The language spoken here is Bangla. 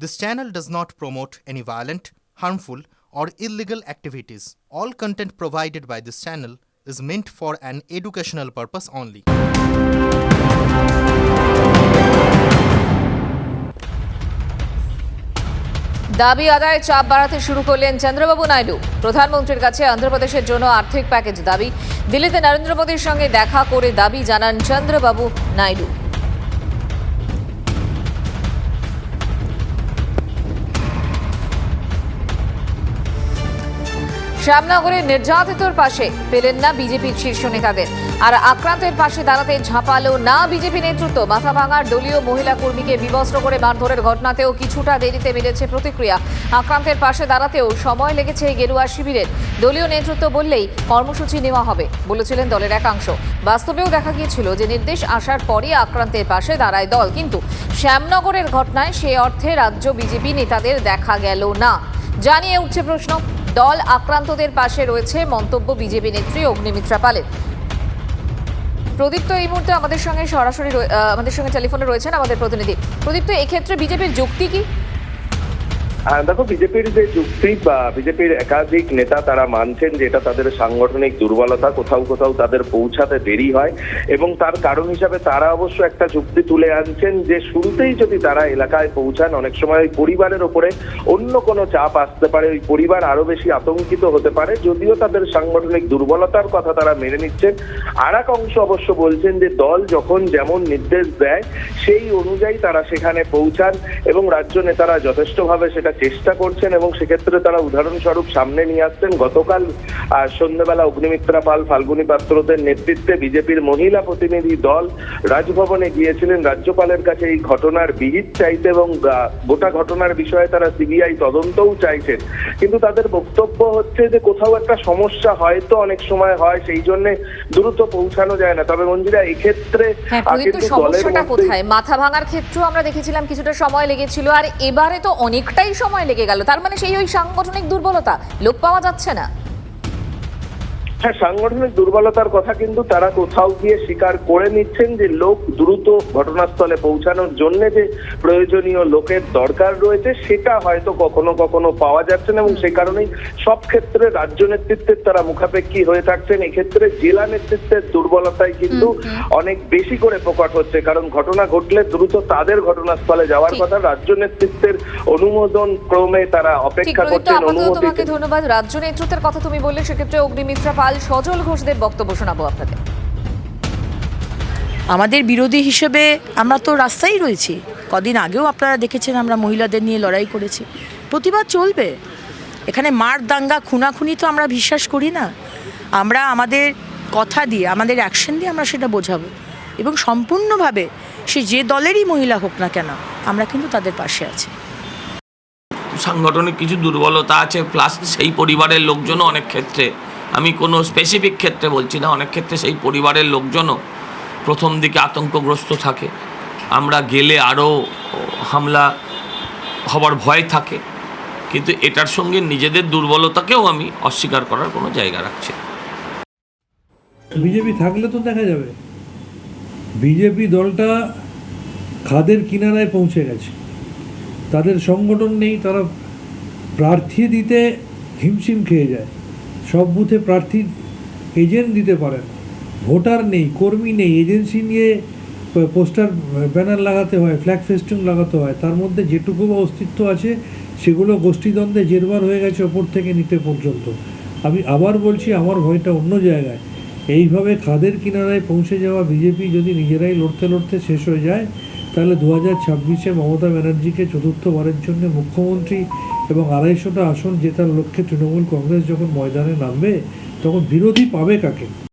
This channel does not promote any violent, harmful, or illegal activities. All content provided by this channel is meant for an educational purpose only. দাবি আদায়ে চাপ বাড়াতে শুরু করলেন চন্দ্রবাবু নাইডু প্রধানমন্ত্রীর কাছে অন্ধ্রপ্রদেশের জন্য আর্থিক প্যাকেজ দাবি দিল্লিতে নরেন্দ্র মোদীর সঙ্গে দেখা করে দাবি জানান চন্দ্রবাবু নাইডু শ্যামনগরের নির্যাতিতর পাশে পেলেন না বিজেপির শীর্ষ নেতাদের। আর আক্রান্তের পাশে দাঁড়াতে ঝাঁপালো না বিজেপি নেতৃত্ব। মাথা ভাঙার দলীয় মহিলা কর্মীকে বিবস্ত্র করে মারধরের ঘটনাতেও কিছুটা দেরিতে মিলেছে প্রতিক্রিয়া। আক্রান্তের পাশে দাঁড়াতেও সময় লেগেছে গেরুয়া শিবিরের। দলীয় নেতৃত্ব বললেই কর্মসূচি নেওয়া হবে, বলেছিলেন দলের একাংশ। বাস্তবেও দেখা গিয়েছিল যে নির্দেশ আসার পরই আক্রান্তের পাশে দাঁড়ায় দল। কিন্তু শ্যামনগরের ঘটনায় সে অর্থে রাজ্য বিজেপি নেতাদের দেখা গেল না। জানিয়ে উঠছে প্রশ্ন। দল আক্রান্তদের পাশে রয়েছে মন্তব্য বিজেপি নেত্রী অগ্নিমিত্রা পালের। প্রদীপ্ত এই মুহূর্তে আমাদের সঙ্গে সরাসরি আমাদের সঙ্গে টেলিফোনে রয়েছেন আমাদের প্রতিনিধি। প্রদীপ্ত, এক্ষেত্রে বিজেপির যুক্তি কি? দেখো, বিজেপির যে যুক্তি বা বিজেপির একাধিক নেতা তারা মানছেন যে এটা তাদের সাংগঠনিক দুর্বলতা, কোথাও কোথাও তাদের পৌঁছাতে দেরি হয় এবং তার কারণ হিসাবে তারা অবশ্য একটা যুক্তি তুলে আনছেন যে শুরুতেই যদি তারা এলাকায় পৌঁছান, অনেক সময় ওই পরিবারের ওপরে অন্য কোনো চাপ আসতে পারে, ওই পরিবার আরও বেশি আতঙ্কিত হতে পারে, যদিও তাদের সাংগঠনিক দুর্বলতার কথা তারা মেনে নিচ্ছেন। আর এক অংশ অবশ্য বলছেন যে দল যখন যেমন নির্দেশ দেয়, সেই অনুযায়ী তারা সেখানে পৌঁছান এবং রাজ্য নেতারা যথেষ্টভাবে সেটা চেষ্টা করছেন এবং সেক্ষেত্রে তারা উদাহরণস্বরূপ সামনে নিয়ে আসছেন। গতকাল সন্ধ্যেবেলা অগ্নিমিত্রা পাল ফাল্গুনী পাত্রদের নেতৃত্বে বিজেপির মহিলা প্রতিনিধি দল রাজভবনে গিয়েছিলেন। রাজ্যপালের কাছে এই ঘটনার বিহিত চাইতে এবং গোটা ঘটনার বিষয়ে তারা সিবিআই তদন্তও চাইছেন। কিন্তু তাদের বক্তব্য হচ্ছে যে কোথাও একটা সমস্যা হয়তো অনেক সময় হয় সেই জন্য দ্রুত পৌঁছানো যায় না। তবে মঞ্জিরা এক্ষেত্রে হ্যাঁ কিন্তু সমস্যাটা কোথায়? মাথা ভাঙার ক্ষেত্রেও আমরা দেখেছিলাম কিছুটা সময় লেগেছিল আর এবারে তো অনেকটাই সময় লেগে গেল। তার মানে সেই ওই সাংগঠনিক দুর্বলতা লোক পাওয়া যাচ্ছে না। হ্যাঁ সাংগঠনিক দুর্বলতার কথা কিন্তু তারা কোথাও গিয়ে স্বীকার করে নিচ্ছেন যে লোক দ্রুত ঘটনাস্থলে পৌঁছানোর জন্য যে প্রয়োজনীয় লোকের দরকার রয়েছে সেটা হয়তো কখনো কখনো পাওয়া যাচ্ছে না এবং সে কারণেই সব ক্ষেত্রে রাজ্য নেতৃত্বের তারা মুখাপেক্ষী হয়ে থাকছেন। এক্ষেত্রে জেলা নেতৃত্বের দুর্বলতায় কিন্তু অনেক বেশি করে প্রকট হচ্ছে। কারণ ঘটনা ঘটলে দ্রুত তাদের ঘটনাস্থলে যাওয়ার কথা রাজ্য নেতৃত্বের অনুমোদন ক্রমে তারা অপেক্ষা করছেন অনুমতি ধন্যবাদ। রাজ্য নেতৃত্বের কথা তুমি বললে সেক্ষেত্রে অগ্নিমিত্রা পাল সজল ঘোষদের বক্তব্য শোনাবো আপনাদের। আমাদের বিরোধী হিসেবে আমরা তো রাস্তায় রয়েছি। কদিন আগেও আপনারা দেখেছেন আমরা মহিলাদের নিয়ে লড়াই করেছি। প্রতিবাদ চলবে। এখানে মার দাঙ্গা খুনাখুনি তো আমরা বিশ্বাস করি না। আমরা আমাদের কথা দিয়ে আমাদের অ্যাকশন দিয়ে আমরা সেটা বোঝাবো। এবং সম্পূর্ণভাবে সে যে দলেরই মহিলা হোক না কেন আমরা কিন্তু তাদের পাশে আছি। সাংগঠনিক কিছু দুর্বলতা আছে প্লাস সেই পরিবারের লোকজনও অনেক ক্ষেত্রে আমি কোনো স্পেসিফিক ক্ষেত্রে বলছি না, অনেক ক্ষেত্রে সেই পরিবারের লোকজনও প্রথম দিকে আতঙ্কগ্রস্ত থাকে। আমরা গেলে আরও হামলা হবার ভয় থাকে, কিন্তু এটার সঙ্গে নিজেদের দুর্বলতাকেও আমি অস্বীকার করার কোনো জায়গা রাখছি বিজেপি থাকলে তো দেখা যাবে। বিজেপি দলটা খাদের কিনারায় পৌঁছে গেছে। তাদের সংগঠন নেই, তারা প্রার্থী দিতে হিমশিম খেয়ে যায়। সব বুথে প্রার্থী এজেন্ট দিতে পারেন। ভোটার নেই, কর্মী নেই এজেন্সি নিয়ে পোস্টার ব্যানার লাগাতে হয় ফ্ল্যাগ ফেস্টিং লাগাতে হয়। তার মধ্যে যেটুকু বা অস্তিত্ব আছে, সেগুলো গোষ্ঠীদ্বন্দ্বে জেরবার হয়ে গেছে ওপর থেকে নিতে পর্যন্ত। আমি আবার বলছি, আমার ভয়টা অন্য জায়গায়। এইভাবে খাদের কিনারায় পৌঁছে যাওয়া বিজেপি যদি নিজেরাই লড়তে লড়তে শেষ হয়ে যায় তাহলে দু হাজার ছাব্বিশে মমতা ব্যানার্জিকে চতুর্থবারের জন্য মুখ্যমন্ত্রী এবং আড়াইশোটা আসন জেতার লক্ষ্যে তৃণমূল কংগ্রেস যখন ময়দানে নামবে, তখন বিরোধী পাবে কাকে?